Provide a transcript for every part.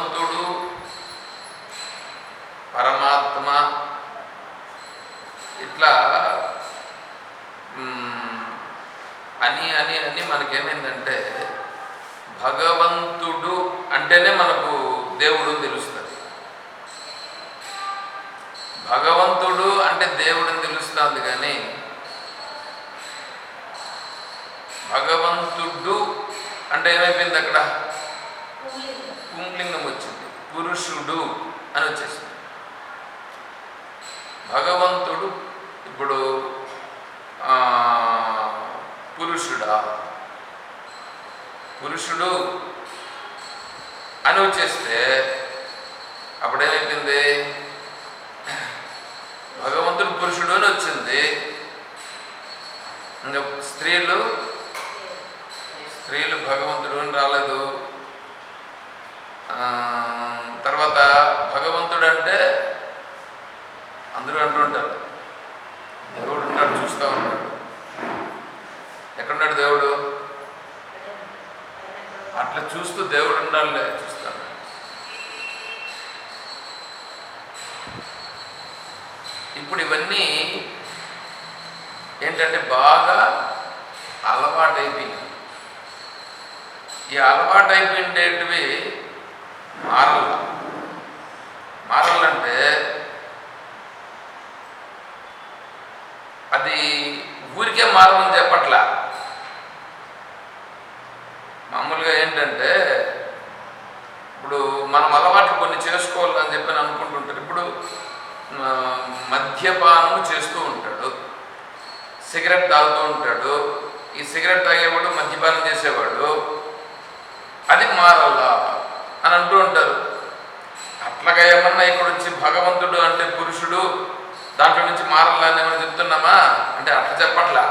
భగవంతుడు పరమాత్మ ఇట్లా మ్, అని అని అని మనకేమైందంటే భగవంతుడు అంటేనే మనకు దేవుడు తెలుస్తుంది భగవంతుడు అంటే దేవుడని తెలుస్తుంది కానీ భగవంతుడు అంటే ఏమైపోయింది అక్కడ పుంలింగం వచ్చింది పురుషుడు అని వచ్చేసింది భగవంతుడు ఇప్పుడు ఆ, పురుషుడా పురుషుడు అని వచ్చేస్తే అప్పుడేమైపోయింది భగవంతుడు పురుషుడు అని వచ్చింది ఇంకా స్త్రీలు స్త్రీలు భగవంతుడు అని రాలేదు ఆ, తర్వాత భగవంతుడు అంటే అందరూ అంటూ ఉంటారు దేవుడు ఉంటాడు చూస్తూ ఉంటాడు ఎక్కడున్నాడు దేవుడు అట్లా చూస్తూ దేవుడు ఉండాలి చూస్తాడు ఇప్పుడు ఇవన్నీ ఏంటంటే బాగా అలవాటైపోయింది ఈ అలవాటైపోయిండేటివి మారల మారాలంటే అది ఊరికే మారమని చెప్పట్లా మామూలుగా ఏంటంటే ఇప్పుడు మనం అలవాట్లు కొన్ని చేసుకోవాలని చెప్పి అనుకుంటుంటారు. ఇప్పుడు మద్యపానం చేస్తూ ఉంటాడు. సిగరెట్ తాగుతూ ఉంటాడు. ఈ సిగరెట్ తాగేవాడు మద్యపానం చేసేవాడు. అది మారాలా అని అంటూ ఉంటారు. అట్లాగా ఏమన్నా ఇక్కడ వచ్చి భగవంతుడు అంటే పురుషుడు దాంట్లో నుంచి మారల్లా అని ఏమైనా చెప్తున్నామా? అంటే అట్లా చెప్పట్లా.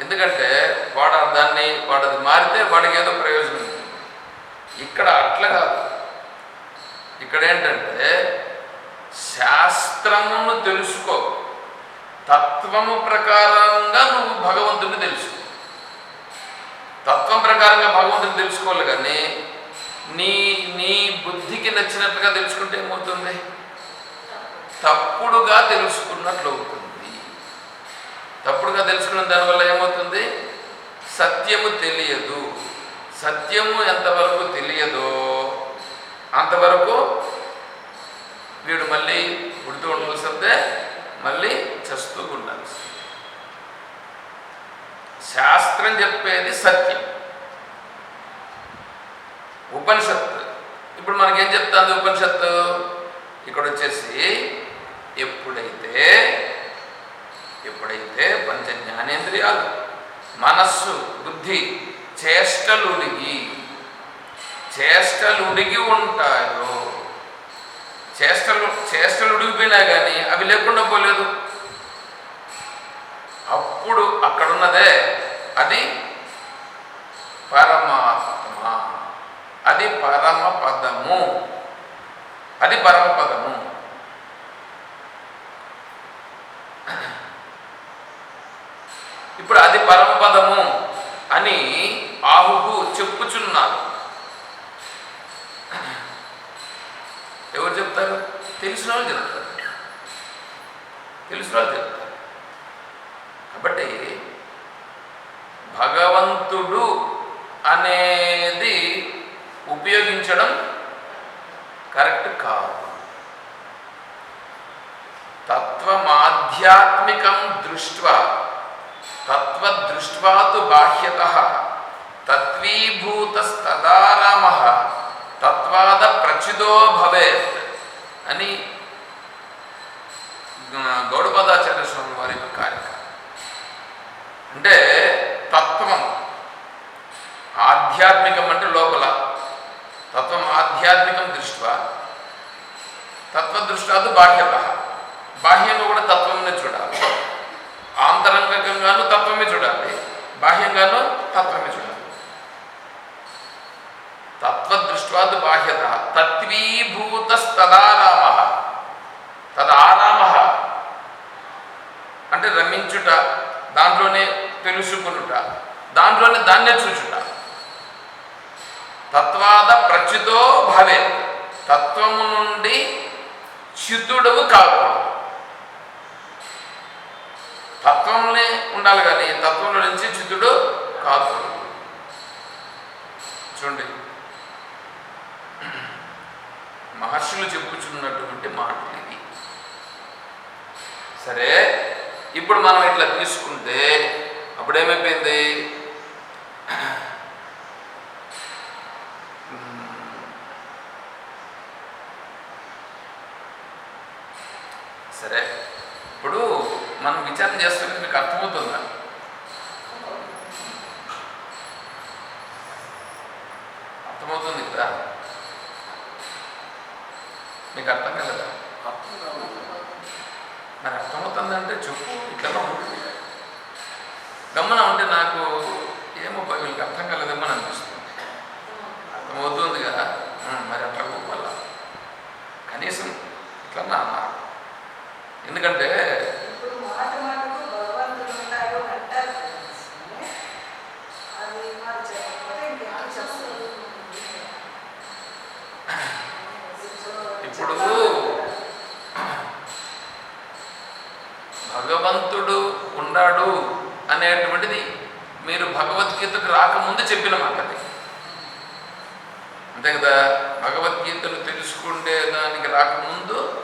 ఎందుకంటే వాడు దాన్ని వాడు అది మారితే వాడికి ఏదో ప్రయోజనం. ఉంది ఇక్కడ అట్లా కాదు. ఇక్కడ ఏంటంటే శాస్త్రమును తెలుసుకో. తత్వము ప్రకారంగా నువ్వు భగవంతుని తెలుసుకో. తత్వం ప్రకారంగా భగవంతుని తెలుసుకోవాలి కానీ నీ నీ బుద్ధికి నచ్చినట్లుగా తెలుసుకుంటే ఏమవుతుంది? తప్పుడుగా తెలుసుకున్నట్లు అవుతుంది. తప్పుడుగా తెలుసుకున్న దానివల్ల ఏమవుతుంది? సత్యము తెలియదు. సత్యము ఎంతవరకు తెలియదో అంతవరకు వీడు మళ్ళీ పుడుతూ ఉండవలసిందే మళ్ళీ చస్తూ ఉండాల్సిందే శాస్త్రం చెప్పేది సత్యం. ఉపనిషత్తు. ఇప్పుడు మనకేం చెప్తుంది ఉపనిషత్తు? ఇక్కడ వచ్చేసి ఎప్పుడైతే ఎప్పుడైతే పంచ జ్ఞానేంద్రియాలు మనస్సు బుద్ధి చేష్టలుడిగి చేష్టలుడిగి ఉంటాయో? చేష్టలు చేష్టలు ఉడిగిపోయినా కానీ అవి లేకుండా పోలేదు. అప్పుడు అక్కడున్నదే అది పరమాత్మ అది పరమ పదము అది పరమ పదము ఇప్పుడు అది పరమ పదము చెప్పుచున్నారు. ఎవరు చెప్తారు? తెలిసిన వాళ్ళు చెప్తారు. తెలిసిన వాళ్ళు చెప్తారు. కాబట్టి భగవంతుడు అనేది ఉపయోగించడం కరెక్ట్ కాదు. తత్వమాధ్యాత్మికం దృష్ట్వా తత్వదృష్ట్వాతు బాహ్యత. తత్వీభూతస్తదారామ తత్వాద ప్రచిదో భవేత్ అని గౌడపదాచార్య స్వామి వారి యొక్క కార్యక్రమం. అంటే తత్వం ఆధ్యాత్మికం అంటే లోపల తత్వం ఆధ్యాత్మికం దృష్ట్యా తత్వదృష్టాదు బాహ్యత బాహ్యంగా కూడా తత్వమే చూడాలి. ఆంతరంగంగాను తత్వమే చూడాలి బాహ్యంగాను తత్వమే చూడాలి. తత్వదృష్టాదు తత్వీభూతస్తదారామ తదారామ అంటే రమించుట దాంట్లోనే తెలుసుకునుట దాంట్లోనే దాన్నే చూచుట. తత్వాద ప్రచితో భవే తత్వము నుండి చ్యుతుడవు కాకూడదు. తత్వంలోనే ఉండాలి కానీ తత్వంలో నుంచి చ్యుతుడు కాకూడదు. చూడండి. మహర్షులు చెప్పుచున్నటువంటి మాటలు ఇవి సరే ఇప్పుడు మనం ఇట్లా తీసుకుంటే అప్పుడు ఏమైపోయింది సరే ఇప్పుడు మనం విచారణ చేస్తున్నది మీకు అర్థమవుతుందా కదా నీకు అర్థం కదా? మరి అర్థమవుతుందంటే చెప్పు ఇట్లా ఉంటుంది గమనం అంటే నాకు ఏమో బా వీళ్ళకి అర్థం కాలేదేమో అని అనిపిస్తుంది అర్థమవుతుంది కదా ఉం, మరి అట్లా వల్ల కనీసం ఇట్లా నా అన్నారు ఎందుకంటే ఇప్పుడు మాట మాటకు భగవంతుడు ఉంటాడు అంటారు కదా స్వామి. అది మరి చెప్పకపోతే ఇంకెప్పుడు చెప్తారు ఇప్పుడు భగవంతుడు ఉన్నాడు అనేటువంటిది మీరు భగవద్గీతకు రాకముందు చెప్పిన మాటది అంతే కదా? భగవద్గీతను తెలుసుకుంటే దానికి రాకముందు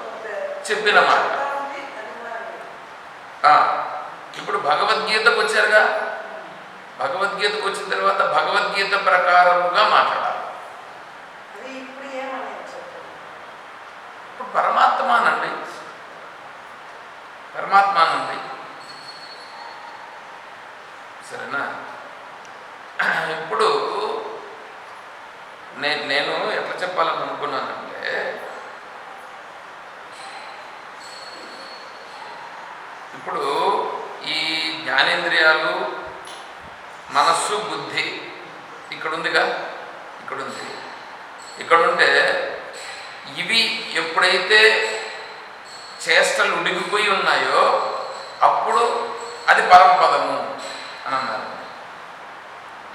చెప్పిన మాట. ఇప్పుడు భగవద్గీతకు వచ్చారుగా? భగవద్గీతకు వచ్చిన తర్వాత భగవద్గీత ప్రకారముగా మాట్లాడాలి. ఇప్పుడు ఇప్పుడు పరమాత్మానండి. పరమాత్మానండి. సరేనా? ఇప్పుడు నేను నేను ఎట్లా చెప్పాలని అనుకున్నానంటే ఇప్పుడు ఈ జ్ఞానేంద్రియాలు మనస్సు బుద్ధి ఇక్కడ ఇక్కడుంది. ఇక్కడ ఉంది ఇక్కడ ఇవి ఎప్పుడైతే చేష్టలు ఉడిగిపోయి ఉన్నాయో అప్పుడు అది పరమపదము. అని అన్నారు.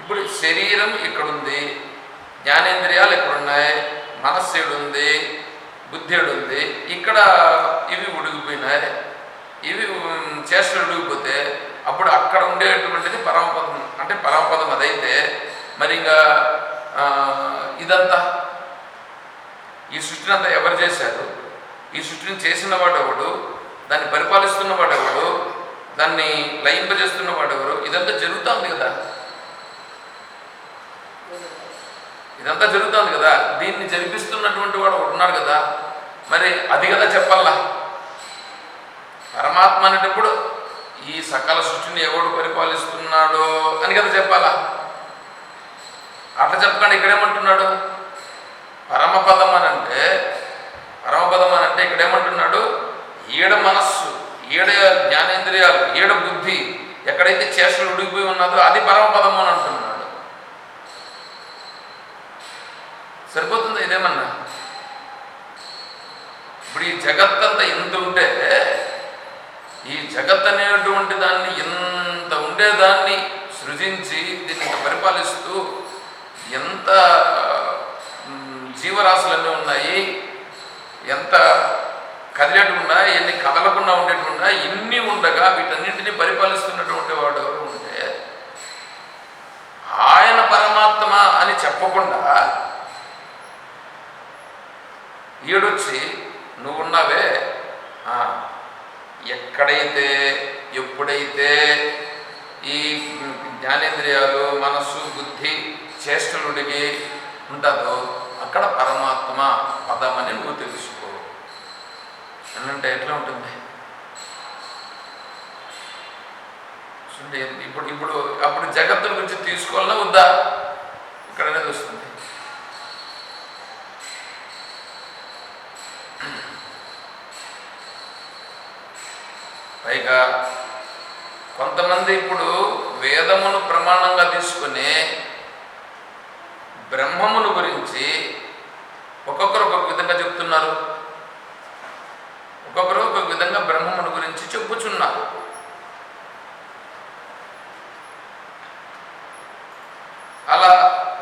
ఇప్పుడు శరీరం ఇక్కడుంది జ్ఞానేంద్రియాలు ఇక్కడున్నాయి మనస్సు ఈడుంది బుద్ధి ఇక్కడ ఇవి ఉడిగిపోయినాయి. ఇవి చేష్టలు ఉడిగిపోతే అప్పుడు అక్కడ ఉండేటువంటిది పరమపదం. అంటే పరమపదం అదైతే మరి ఇంకా ఇదంతా. ఈ సృష్టిని అంతా ఎవరు చేశారు? ఈ సృష్టిని చేసిన వాడు ఎవడు దాన్ని పరిపాలిస్తున్న వాడు ఎవడు దాన్ని లయింపజేస్తున్న వాడు ఎవరు ఇదంతా జరుగుతూ ఉంది కదా. ఇదంతా జరుగుతుంది కదా. దీన్ని జరిపిస్తున్నటువంటి వాడు ఉన్నాడు కదా. మరి అది కదా చెప్పాలా? పరమాత్మ అనేటప్పుడు ఈ సకల సృష్టిని ఎవడు పరిపాలిస్తున్నాడో అని కదా చెప్పాలా? అట్లా చెప్పకుండా ఇక్కడేమంటున్నాడు? పరమపదం అని అంటే పరమపదం అని అంటే ఇక్కడేమంటున్నాడు? ఈడ మనస్సు ఈడ ఇంద్రియాలు ఏడు బుద్ధి ఎక్కడైతే చేష్టలు ఉడిగిపోయి ఉన్నదో అది పరమపదము అని అంటున్నాడు. సరిపోతుందా ఇదేమన్నా? ఇప్పుడు ఈ జగత్తంతా ఇంత ఉంటే ఈ జగత్ అనేటువంటి దాన్ని ఇంత ఉండేదాన్ని సృజించి దీన్ని పరిపాలిస్తూ ఎంత జీవరాశులన్నీ ఉన్నాయి ఎంత కదిలేటు ఎన్ని కదలకుండా ఉండేటి ఇన్ని ఉండగా వీటన్నింటినీ పరిపాలిస్తున్నటువంటి వాడు ఎవరు ఉంటే ఆయన పరమాత్మ అని చెప్పకుండా ఈడొచ్చి నువ్వున్నావే? ఆ, ఎక్కడైతే ఎప్పుడైతే ఈ జ్ఞానేంద్రియాలు మనస్సు బుద్ధి చేష్టలుడికి ఉంటుందో అక్కడ పరమాత్మ పదమని నువ్వు తెలుసు అని అంటే ఎట్లా ఉంటుంది. చూడండి, ఇప్పుడు ఇప్పుడు అప్పుడు జగత్తు గురించి తీసుకోవాలన్నా వద్దా ఇక్కడ అనేది వస్తుంది. పైగా కొంతమంది ఇప్పుడు వేదమును ప్రమాణంగా తీసుకుని బ్రహ్మమును గురించి ఒక్కొక్కరు ఒక్కొక్క విధంగా చెప్తున్నారు. ఒక్కొక్కరు ఒక విధంగా బ్రహ్మమును గురించి చెప్పుచున్నారు అలా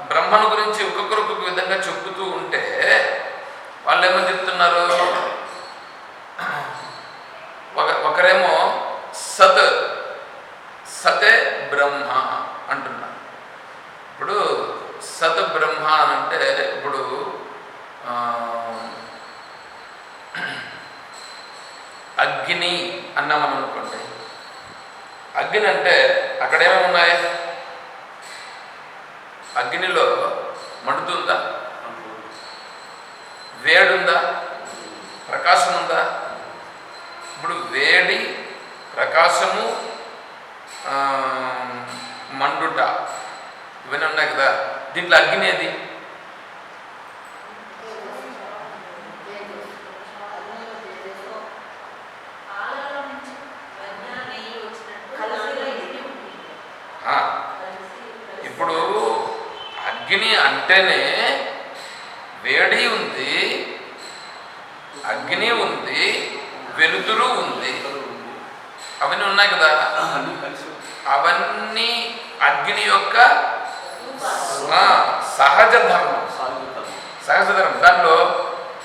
బ్రహ్మను గురించి ఒక్కొక్కరు ఒక్కొక్క విధంగా చెప్పుతూ ఉంటే వాళ్ళు ఏమని చెప్తున్నారు? ఒక ఒకరేమో సత్ సతే బ్రహ్మ అంటున్నారు. ఇప్పుడు సత్ బ్రహ్మ అని అంటే ఇప్పుడు ఆ, అగ్ని అన్నామని అనుకోండి అగ్ని అంటే అక్కడ ఏమేమి ఉన్నాయి? అగ్నిలో మండుతుందా? వేడుందా? ప్రకాశం ఉందా ఇప్పుడు వేడి ప్రకాశము మండుట ఇవన్నీ ఉన్నాయి కదా. దీంట్లో అగ్ని ఏది పాలలో నుంచి వెన్న నెయ్యి వచ్చినట్టు కలిసి దాంట్లో ఉంది. ఇది ఉంది. ఆ, కలిసి కలిసి ఇప్పుడు అగ్ని అంటేనే వేడి ఉంది అగ్ని ఉంది వెలుతురు ఉంది. అవన్నీ ఉన్నాయి కదా. అవన్నీ అగ్ని యొక్క సహజ ధర్మం. సహజ ధర్మం. దాంట్లో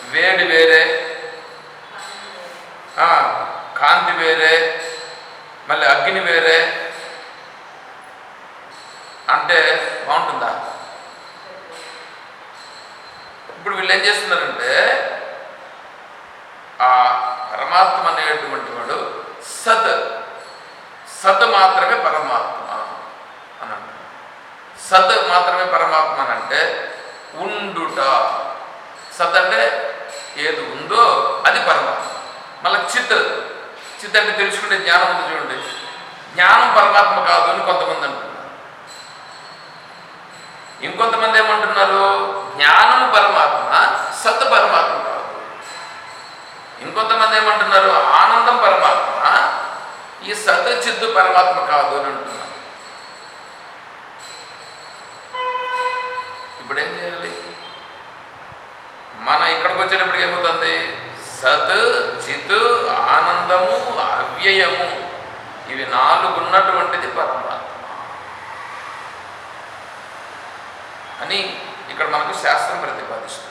వేడి వేరే కాంతి వేరే మళ్ళీ అగ్ని వేరే అంటే బాగుంటుందా? ఇప్పుడు వీళ్ళు ఏం చేస్తున్నారంటే ఆ పరమాత్మ అనేటువంటి వాడు సత్ సత్ మాత్రమే పరమాత్మ అని సత్ మాత్రమే పరమాత్మ అని అంటే ఉండుట. సత్ అంటే ఏది ఉందో అది పరమాత్మ. మళ్ళీ చిత్ చిత్ అంటే తెలుసుకుంటే జ్ఞానం ఉంది చూడండి. జ్ఞానం పరమాత్మ కాదు అని కొంతమంది అంటున్నారు. ఇంకొంతమంది ఏమంటున్నారు? జ్ఞానం పరమాత్మ సత్ పరమాత్మ కాదు. ఇంకొంతమంది ఏమంటున్నారు? ఆనందం పరమాత్మ. ఈ సత్ చిద్దు పరమాత్మ కాదు అని అంటున్నారు. ఇప్పుడు ఏం చేయాలి? మన ఇక్కడికి వచ్చేటప్పటికి ఏమవుతుంది? సత్ చిత్ ఆనందము అవ్యయము ఇవి నాలుగు ఉన్నటువంటిది పరమాత్మ. అని ఇక్కడ మనకు శాస్త్రం ప్రతిపాదిస్తుంది.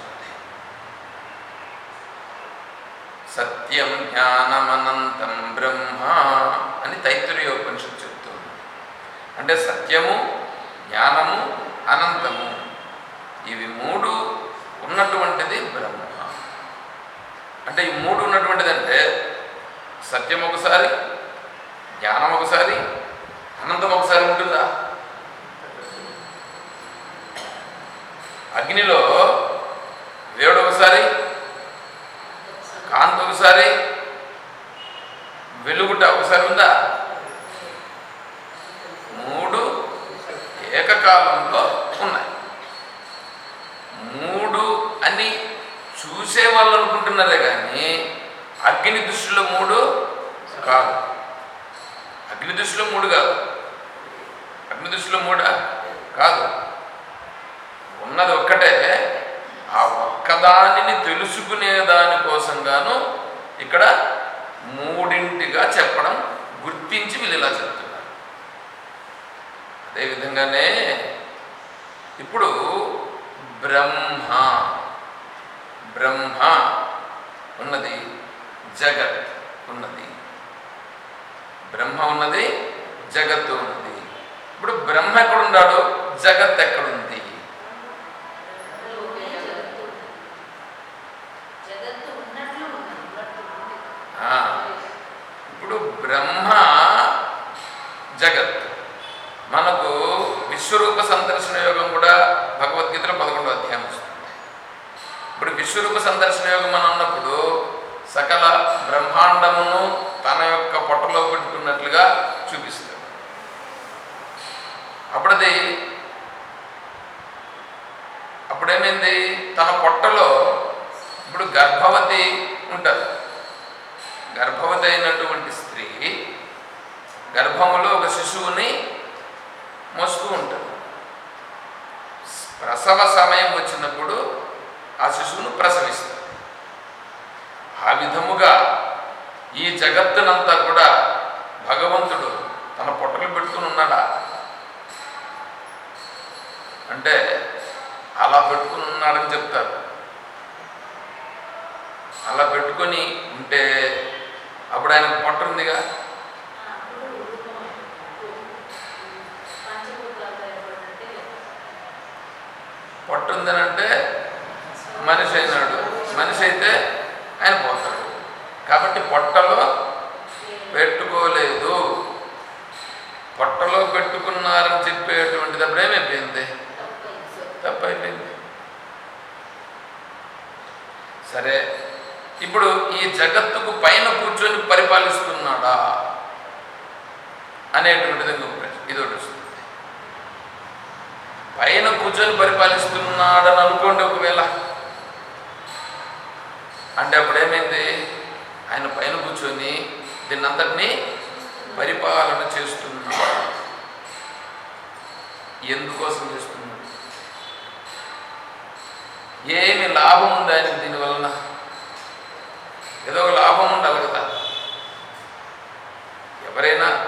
సత్యం జ్ఞానమనంతం బ్రహ్మ అని తైత్రీయోపనిషత్తు చెప్తుంది. అంటే సత్యము జ్ఞానము అనంతము ఇవి మూడు ఉన్నటువంటిది బ్రహ్మ. అంటే ఈ మూడు ఉన్నటువంటిది అంటే సత్యం ఒకసారి జ్ఞానం ఒకసారి అనంతం ఒకసారి ఉంటుందా? అగ్నిలో వేడు ఒకసారి కాంతి ఒకసారి వెలుగుట ఒకసారి ఉందా? మూడు ఏకకాలంలో ఉన్నాయి. మూడు అని చూసే వాళ్ళు అనుకుంటున్నారే కానీ అగ్ని దృష్టిలో మూడు కాదు. అగ్ని దృష్టిలో మూడు కాదు. అగ్ని దృష్టిలో మూడా? కాదు. ఉన్నది ఒక్కటే. ఆ ఒక్కదానిని తెలుసుకునే దానికోసం గాను ఇక్కడ మూడింటిగా చెప్పడం గుర్తించి వీళ్ళు ఇలా చెప్తున్నారు. అదేవిధంగానే ఇప్పుడు బ్రహ్మ బ్రహ్మ ఉన్నది జగత్ ఉన్నది. బ్రహ్మ ఉన్నది జగత్తు ఉన్నది. ఇప్పుడు బ్రహ్మ ఎక్కడున్నాడు జగత్ ఎక్కడుంది బ్రహ్మలోనే జగత్తు ఉంది. జగత్తు ఉన్నట్లు ఉంది ఉన్నట్లు ఉంది. ఆ, ఇప్పుడు బ్రహ్మ జగత్ మనకు విశ్వరూప సందర్శన యోగం కూడా భగవద్గీతలో పదకొండో అధ్యాయం వస్తుంది ఇప్పుడు విశ్వరూప సందర్శన యోగం అని అన్నప్పుడు సకల బ్రహ్మాండమును తన యొక్క పొట్టలో పెట్టుకున్నట్లుగా చూపిస్తాడు అప్పుడది అప్పుడేమైంది తన పొట్టలో ఇప్పుడు గర్భవతి ఉంటుంది గర్భవతి అయినటువంటి స్త్రీ గర్భములో ఒక శిశువుని మోస్తూ ఉంటుంది ప్రసవ సమయం వచ్చినప్పుడు ఆ శిశువును ప్రసవిస్తారు ఆ విధముగా ఈ జగత్తునంతా కూడా భగవంతుడు తన పొట్టలు పెట్టుకుని ఉన్నాడా? అంటే అలా పెట్టుకుని ఉన్నాడని చెప్తారు. అలా పెట్టుకొని ఉంటే అప్పుడు ఆయన పొట్ట ఉందిగా? పొట్ట ఉందని అంటే మనిషి అయినాడు. మనిషి అయితే ఆయన పోతాడు. కాబట్టి పొట్టలో పెట్టుకోలేదు. పొట్టలో పెట్టుకున్నారని చెప్పేటువంటిది అప్పుడు ఏమైపోయింది తప్పైపోయింది. సరే ఇప్పుడు ఈ జగత్తుకు పైన కూర్చొని పరిపాలిస్తున్నాడా అనేటువంటిది ఇంకొక ప్రశ్న. ఇది ఒకటి వస్తుంది. పైన కూర్చొని పరిపాలిస్తున్నాడని అనుకోండి ఒకవేళ. అంటే అప్పుడు ఏమైంది ఆయన పైన కూర్చొని దీన్నంతటినీ పరిపాలన చేస్తున్నాడు. ఎందుకోసం చేస్తున్నాడు ఏమి లాభం ఉంది ఆయన దీనివలన? ఏదో ఒక లాభం ఉండాలి కదా. ఎవరైనా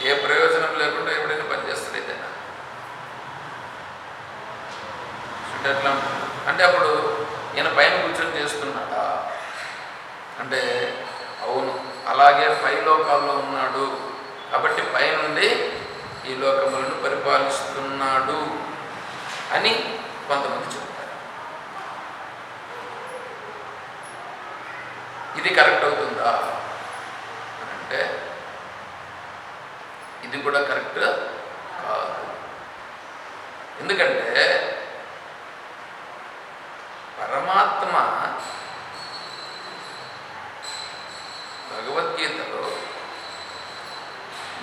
ఏ ప్రయోజనం లేకుండా ఎవడైనా పనిచేస్తాడు ఏదైనా. అంటే ఎట్లా అంటే అప్పుడు ఈయన పైన కూర్చొని చేస్తున్నాడా? అంటే అవును అలాగే పై లోకాల్లో ఉన్నాడు. కాబట్టి పైనుండి ఈ లోకములను పరిపాలిస్తున్నాడు అని కొంతమంది చెప్తారు. ఇది కరెక్ట్ అవుతుందా? అంటే ఇది కూడా కరెక్ట్ కాదు. ఎందుకంటే పరమాత్మ భగవద్గీతలో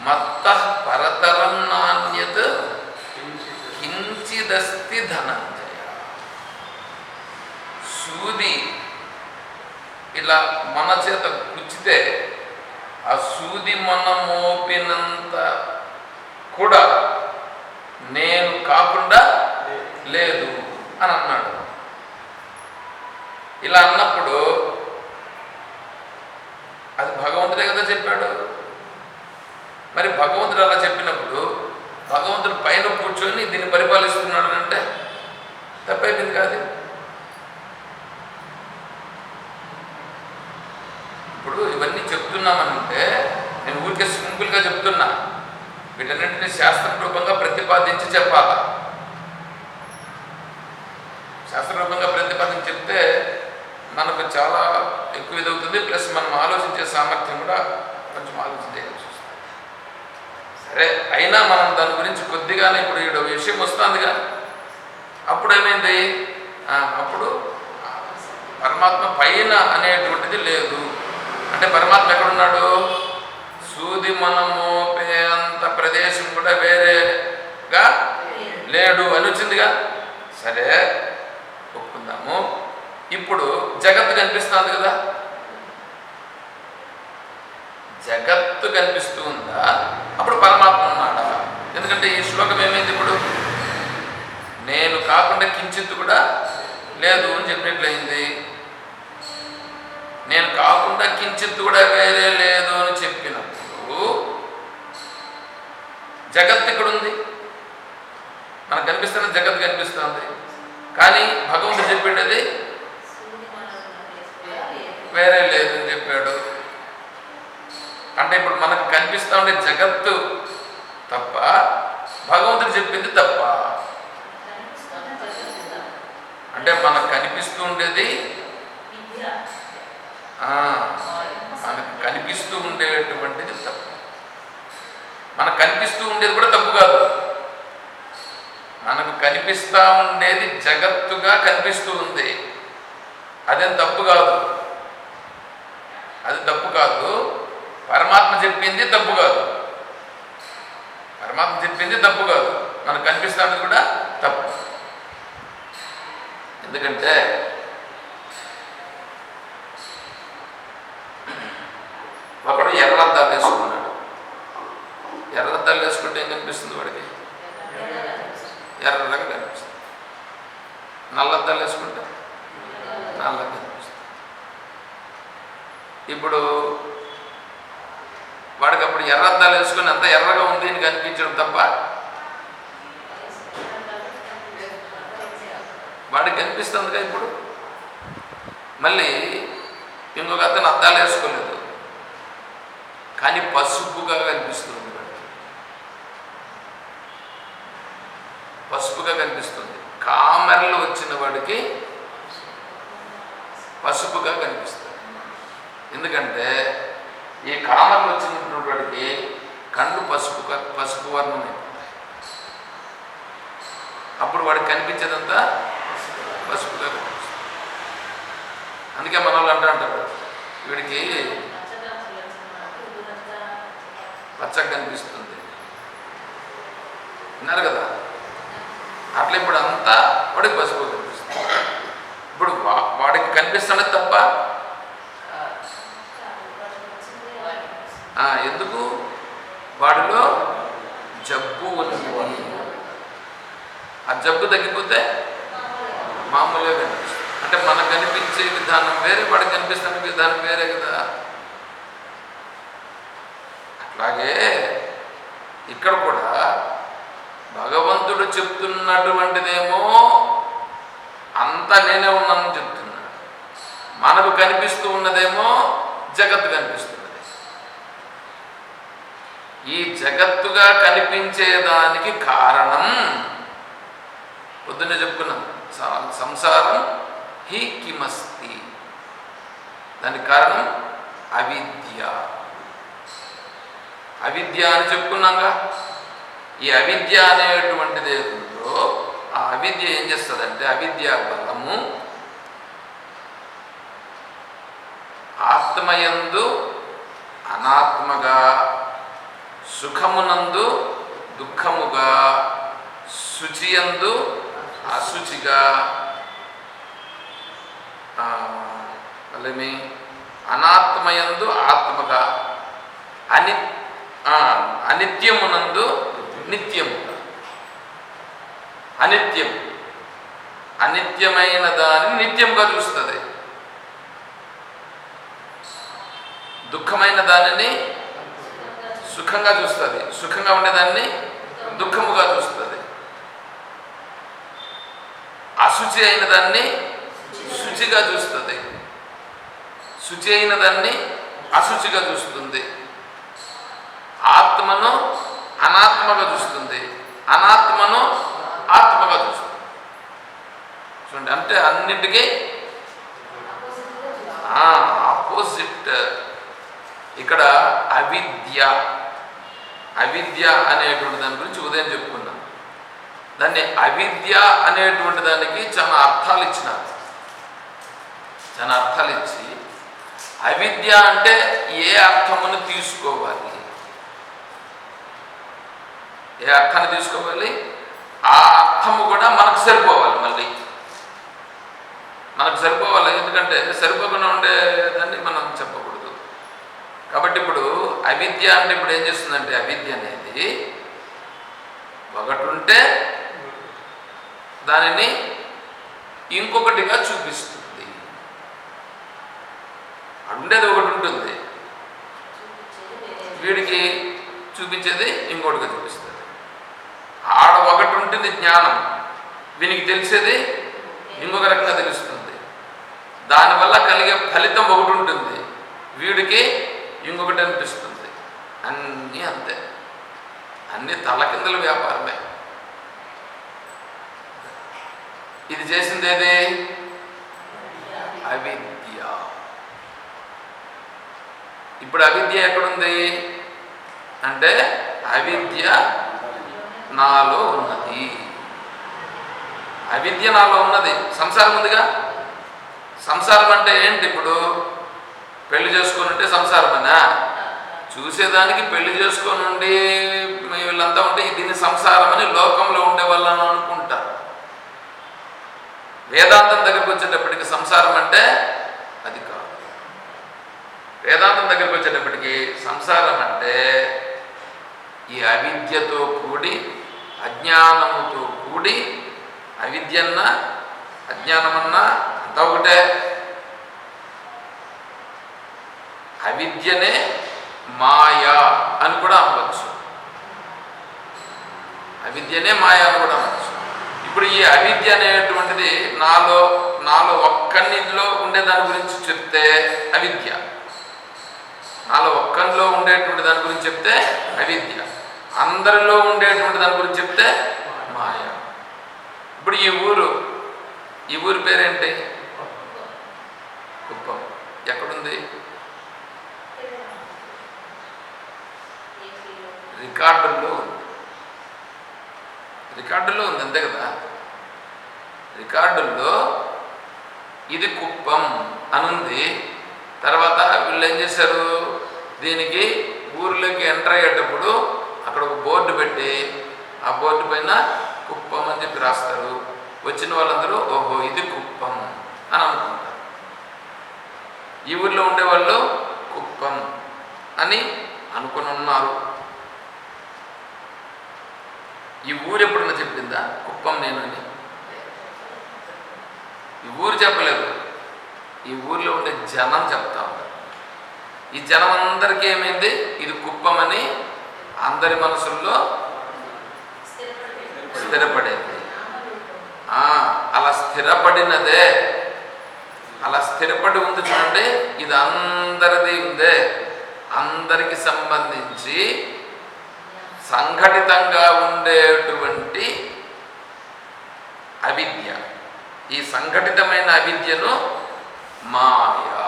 మత్త పరతరం నాణ్యత్ కించిదస్తి ధనంజయ సూది ఇలా మన చేత గుచ్చితే ఆ సూది మన మోపినంత కూడా నేను కాకుండా లేదు అని అన్నాడు ఇలా అన్నప్పుడు అది భగవంతుడే కదా చెప్పాడు మరి భగవంతుడు అలా చెప్పినప్పుడు భగవంతుడు పైన కూర్చొని దీన్ని పరిపాలిస్తున్నాడు అని అంటే తప్పైపోయింది కాదు ఇప్పుడు ఇవన్నీ చెప్తున్నామనంటే నేను ఊరికే సింపుల్గా చెప్తున్నా శాస్త్రరూపంగా రూపంగా ప్రతిపాదించి చెప్పాలా? శాస్త్ర రూపంగా ప్రతిపాదించి చెప్తే మనకు చాలా ఎక్కువ ఇది అవుతుంది ప్లస్ మనం ఆలోచించే సామర్థ్యం కూడా కొంచెం ఆలోచన సరే అయినా మనం దాని గురించి కొద్దిగానే ఇప్పుడు ఇక్కడ విషయం వస్తుందిగా. అప్పుడు ఏమైంది అప్పుడు పరమాత్మ పైన అనేటువంటిది లేదు. అంటే పరమాత్మ ఎక్కడున్నాడు? సూది మనము ప్రదేశం కూడా వేరేగా? లేడు అని వచ్చిందిగా సరే ఒప్పుకుందాము. ఇప్పుడు జగత్తు కనిపిస్తుంది కదా? జగత్తు కనిపిస్తూ ఉందా? అప్పుడు పరమాత్మ ఉన్నాడా? ఎందుకంటే ఈ శ్లోకం ఏమైంది ఇప్పుడు? నేను కాకుండా కించిత్ కూడా లేదు అని చెప్పినట్లయింది. నేను కాకుండా కించిత్ కూడా వేరే లేదు అని చెప్పి జగత్ ఇక్కడ ఉంది మనకు కనిపిస్తున్న జగత్ కనిపిస్తుంది. కానీ భగవంతుడు చెప్పిండేది వేరే లేదని చెప్పాడు. అంటే ఇప్పుడు మనకు కనిపిస్తూ ఉండే జగత్తు తప్ప భగవంతుడు చెప్పింది తప్ప. అంటే మనకు కనిపిస్తూ ఉండేది మనకు కనిపిస్తూ ఉండేటువంటిది తప్ప. మనకు కనిపిస్తూ ఉండేది కూడా తప్పు కాదు. మనకు కనిపిస్తూ ఉండేది జగత్తుగా కనిపిస్తూ ఉంది. అదేం తప్పు కాదు. అది తప్పు కాదు. పరమాత్మ చెప్పింది తప్పు కాదు. పరమాత్మ చెప్పింది తప్పు కాదు. మనకు కనిపిస్తాడు కూడా తప్పు. ఎందుకంటే ఒకడు ఎర్రద్దాలు వేసుకున్నాడు ఎర్రద్దాలు వేసుకుంటే ఏం కనిపిస్తుంది వాడికి. ఎర్రగా కనిపిస్తుంది. నల్లద్దాలు వేసుకుంటే నల్లగా కనిపిస్తుంది. ఇప్పుడు వాడికి అప్పుడు ఎర్రద్దాలు వేసుకుని అంత ఎర్రగా ఉంది అని కనిపించడం తప్ప వాడికి కనిపిస్తుందిగా ఇప్పుడు. మళ్ళీ ఇంకొక అతను అద్దాలు వేసుకోలేదు. కానీ పసుపుగా కనిపిస్తుంది వాడికి పసుపుగా కనిపిస్తుంది. కామెరలు వచ్చిన వాడికి పసుపుగా కనిపిస్తుంది. ఎందుకంటే ఈ కామర్లు వచ్చినటువంటి వాడికి కళ్ళు పసుపు పసుపు వర్ణం అప్పుడు వాడికి కనిపించేదంతా పసుపుగా కనిపిస్తుంది. అందుకే మన వాళ్ళు అంటూ అంటారు వీడికి పచ్చగా కనిపిస్తుంది విన్నారు కదా అట్లా ఇప్పుడు అంతా వాడికి పసుపు కనిపిస్తుంది ఇప్పుడు వా- వాడికి కనిపిస్తున్నది తప్ప ఆ, ఎందుకు వాడిలో జబ్బు ఉంది ఆ జబ్బు తగ్గిపోతే మామూలుగా కనిపిస్తుంది అంటే మనకు కనిపించే విధానం వేరే వాడికి కనిపిస్తున్న విధానం వేరే కదా అట్లాగే ఇక్కడ కూడా భగవంతుడు చెప్తున్నటువంటిదేమో అంతా నేనే ఉన్నానని చెప్తున్నాడు మనకు కనిపిస్తూ ఉన్నదేమో జగత్తు కనిపిస్తున్నది ఈ జగత్తుగా కనిపించేదానికి కారణం. పొద్దున్నే చెప్పుకున్నాం సంసారం హి కిమస్తి. దానికి కారణం అవిద్య. అవిద్య అని చెప్పుకున్నాగా. ఈ అవిద్య అనేటువంటిది ఏదో ఆ అవిద్య ఏం చేస్తుందంటే అవిద్య బలము ఆత్మయందు అనాత్మగా సుఖమునందు దుఃఖముగా శుచియందు అశుచిగా మళ్ళీ అనాత్మయందు ఆత్మగా అని అనిత్యమునందు నిత్యము. అనిత్యం. అనిత్యమైన దానిని నిత్యంగా చూస్తుంది. దుఃఖమైన దానిని సుఖంగా చూస్తుంది. సుఖంగా ఉండేదాన్ని దుఃఖముగా చూస్తుంది. అశుచి అయిన దాన్ని శుచిగా చూస్తుంది. శుచి అయిన దాన్ని అశుచిగా చూస్తుంది. ఆత్మను అనాత్మగా చూస్తుంది. అనాత్మను ఆత్మగా చూస్తుంది. చూడండి అంటే అన్నిటికీ ఆపోజిట్ ఇక్కడ అవిద్య. అవిద్య అనేటువంటి దాని గురించి ఉదయం చెప్పుకున్నాం. దాన్ని అవిద్య అనేటువంటి దానికి చాలా అర్థాలు ఇచ్చినారు. చాలా అర్థాలు ఇచ్చి అవిద్య అంటే ఏ అర్థమును తీసుకోవాలి? ఏ అర్థాన్ని తీసుకోవాలి? ఆ అర్థము కూడా మనకు సరిపోవాలి మళ్ళీ. మనకు సరిపోవాలి ఎందుకంటే సరిపోకుండా ఉండే దాన్ని మనం కాబట్టి ఇప్పుడు అవిద్య అంటే ఇప్పుడు ఏం చేస్తుందంటే అవిద్య అనేది ఒకటుంటే దానిని ఇంకొకటిగా చూపిస్తుంది. ఉండేది ఒకటి ఉంటుంది వీడికి చూపించేది ఇంకోటిగా చూపిస్తుంది. ఆడ ఒకటి ఉంటుంది జ్ఞానం. వీనికి తెలిసేది ఇంకొక రకంగా తెలుస్తుంది. దానివల్ల కలిగే ఫలితం ఒకటి ఉంటుంది వీడికి ఇంకొకటి అనిపిస్తుంది అన్నీ అంతే. అన్ని తలకిందల వ్యాపారమే. ఇది చేసింది ఏది? అవిద్య. ఇప్పుడు అవిద్య ఎక్కడుంది? అంటే అవిద్య నాలో ఉన్నది. అవిద్య నాలో ఉన్నది. సంసారం ఉందిగా? సంసారం అంటే ఏంటి ఇప్పుడు? పెళ్ళి చేసుకొని ఉంటే సంసారం చూసేదానికి పెళ్ళి చేసుకొని ఉండి వీళ్ళంతా ఉంటే దీన్ని సంసారమని లోకంలో ఉండే వాళ్ళని అనుకుంటారు వేదాంతం దగ్గరికి వచ్చేటప్పటికి సంసారం అంటే అది కాదు. వేదాంతం దగ్గరికి వచ్చేటప్పటికి సంసారం అంటే ఈ అవిద్యతో కూడి అజ్ఞానముతో కూడి అవిద్యన్న అజ్ఞానమన్నా అంతా ఒకటే. అవిద్యనే మాయా అని కూడా అనవచ్చు. అవిద్యనే మాయా అని కూడా అనవచ్చు. ఇప్పుడు ఈ అవిద్య అనేటువంటిది నాలో నాలో ఒక్కనిలో ఉండే దాని గురించి చెప్తే అవిద్య. నాలో ఒక్కనిలో ఉండేటువంటి దాని గురించి చెప్తే అవిద్య. అందరిలో ఉండేటువంటి దాని గురించి చెప్తే మాయ. ఇప్పుడు ఈ ఊరు ఈ ఊరి పేరేంటి? కుప్పం. ఎక్కడుంది? రికార్డుల్లో ఉంది. రికార్డుల్లో ఉంది అంతే కదా? రికార్డుల్లో ఇది కుప్పం అనుంది. తర్వాత వీళ్ళు ఏం చేశారు? దీనికి ఊర్లోకి ఎంటర్ అయ్యేటప్పుడు అక్కడ ఒక బోర్డు పెట్టి ఆ బోర్డు పైన కుప్పం అని చెప్పి రాస్తారు. వచ్చిన వాళ్ళందరూ ఓహో ఇది కుప్పం అని అనుకుంటారు. ఈ ఊర్లో ఉండేవాళ్ళు కుప్పం అని అనుకుని ఉన్నారు. ఈ ఊరు ఎప్పుడన్నా చెప్పిందా? కుప్పం నేను అని. ఈ ఊరు చెప్పలేదు. ఈ ఊర్లో ఉండే జనం చెప్తా ఈ జనం అందరికీ ఏమైంది? ఇది కుప్పం అని అందరి మనసుల్లో స్థిరపడేది. ఆ, అలా స్థిరపడినదే. అలా స్థిరపడి ఉంది చూడండి. ఇది అందరిది ఉందే. అందరికి సంబంధించి సంఘటితంగా ఉండేటువంటి అవిద్య. ఈ సంఘటితమైన అవిద్యను మాయ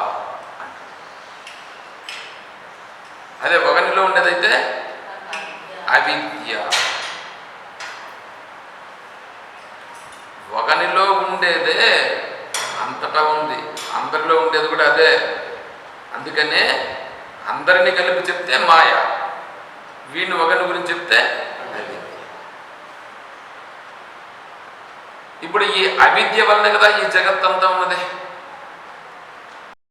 అదే ఒకనిలో ఉండేదైతే అవిద్య. ఒకనిలో ఉండేదే అంతటా ఉంది. అందరిలో ఉండేది కూడా అదే. అందుకనే అందరినీ కలిపి చెప్తే మాయ. వీడిని ఒకరిని గురించి చెప్తే ఇప్పుడు ఈ అవిద్య వలన కదా ఈ జగత్తంతా ఉన్నది?